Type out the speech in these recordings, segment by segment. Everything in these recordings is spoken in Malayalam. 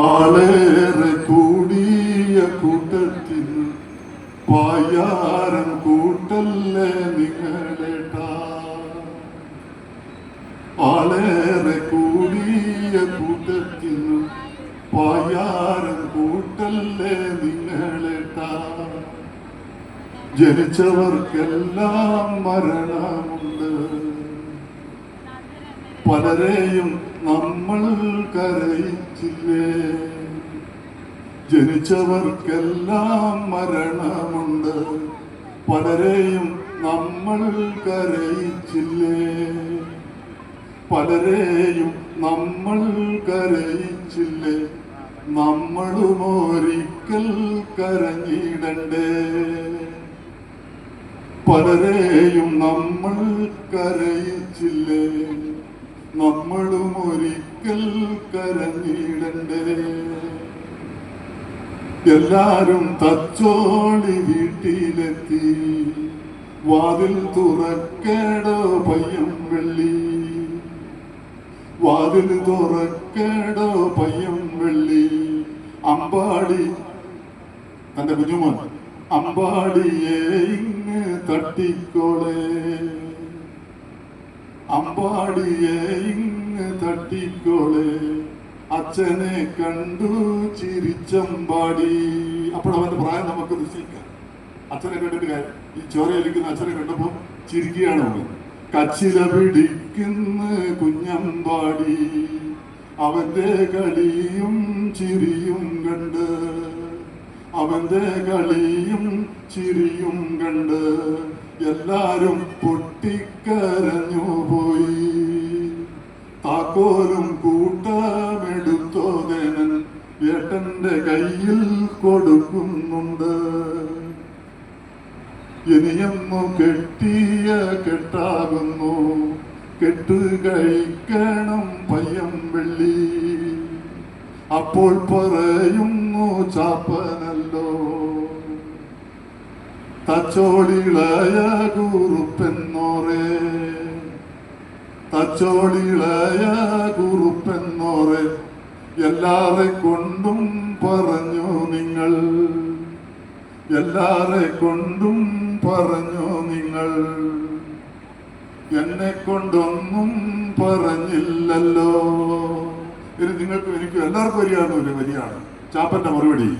ആളേറെ കൂടിയ കൂട്ടത്തിൽ പായാരം കൂട്ടല്ലേ നിങ്ങളേട്ടാ? ആളേറെ കൂടിയ കൂട്ടത്തിൽ പായാരം കൂട്ടല്ലേ നിങ്ങളേട്ടാ? ജനിച്ചവർക്കെല്ലാം മരണമുണ്ട്. പലരെയും നമ്മൾ കരയിച്ചില്ലേ? ജനിച്ചവർക്കെല്ലാം മരണമുണ്ട്. പലരെയും നമ്മൾ കരയിച്ചില്ലേ? പലരെയും നമ്മൾ കരയിച്ചില്ലേ? നമ്മളും ഒരിക്കൽ കരഞ്ഞിടണ്ടേ? പലരെയും നമ്മൾ കരയിച്ചില്ലേ? നമ്മളും ഒരിക്കൽ കരഞ്ഞിടണ്ടേ. എല്ലാരും തച്ചോളി വീട്ടിലെത്തി. വാതിൽ തുറക്കേടോ പയ്യം വെള്ളി. വാതിൽ തുറക്കേടോ പയ്യം വെള്ളി. അമ്പാടി തന്റെ കുഞ്ഞുമോൻ അമ്പാടിയെ ഇങ്ങ് തട്ടിക്കോളെ. അമ്പാടിയെ ഇങ്ങ് തട്ടിക്കോളെ. അച്ഛനെ കണ്ടു ചിരിച്ചമ്പാടി. അപ്പോൾ അവന്റെ പ്രായം നമുക്ക് നിശ്ചയിക്കാം. അച്ഛനെ കണ്ടിട്ട് കാര്യം. ഈ ചോരയിലിരിക്കുന്ന അച്ഛനെ കണ്ടപ്പോ ചിരിക്കുകയാണ് അവൻ. കച്ചില പിടിക്കുന്ന കുഞ്ഞമ്പാടി. അവന്റെ കളിയും ചിരിയും കണ്ട് അവന്റെ കളിയും ചിരിയും കണ്ട് എല്ലാരും പൊട്ടിക്കരഞ്ഞു പോയി. താക്കോലും കൂട്ടമെടുത്തോതേനൻ ഏട്ടന്റെ കയ്യിൽ കൊടുക്കുന്നുണ്ട്. ഇനിയൊന്നു കെട്ടിയ കെട്ടാകുന്നു. കെട്ട് കഴിക്കണം പയ്യം വെള്ളി. അപ്പോൾ പറയുന്നു ചാപ്പനല്ലോ. തച്ചോളിളയ കുറുപ്പെന്നോറേ തച്ചോളിളയ കുറുപ്പെന്നോറേ എല്ലാരെ കൊണ്ടും പറഞ്ഞു നിങ്ങൾ എല്ലാരെ കൊണ്ടും പറഞ്ഞു നിങ്ങൾ. എന്നെ കൊണ്ടൊന്നും പറഞ്ഞില്ലല്ലോ. ഇനി നിങ്ങൾക്ക് എനിക്ക് എല്ലാവർക്കും വരികയാണ് ഒരു വരികയാണ് ചാപ്പന്റെ മറുപടി.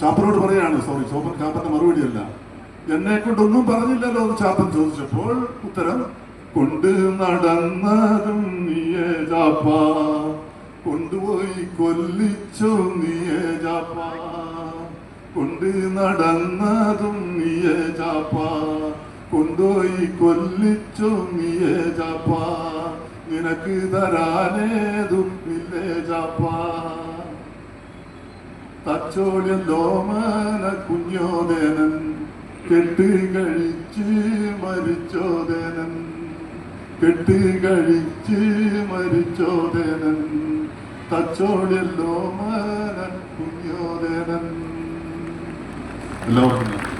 ചാപ്പനോട് പറയാണ് സോറി ചോപ്പൻ ചാപ്പന്റെ മറുപടിയല്ല. എന്നെ കൊണ്ടൊന്നും പറഞ്ഞില്ലല്ലോ ചാപ്പൻ ചോദിച്ചപ്പോൾ ഉത്തരം കൊണ്ട് നടന്നതും നീയേ ചാപ്പ. കൊണ്ടുപോയി കൊല്ലിച്ചു നീയേ ചാപ്പ. കൊണ്ട് നടന്നതും നീയേ ചാപ്പ. കൊണ്ടുപോയി കൊല്ലിച്ചു നീയേ ചാപ്പ. നിനക്ക് തരാനേതും ഇല്ലേ ചാപ്പ തച്ചോളിയല്ലോമന കുഞ്ഞോദേനൻ കെട്ട് കഴിച്ച് മരിച്ചോദേനൻ. കെട്ട് കഴിച്ച് മരിച്ചോദേനൻ തച്ചോളിയല്ലോമന കുഞ്ഞോദേനൻ. എല്ലാവർക്കും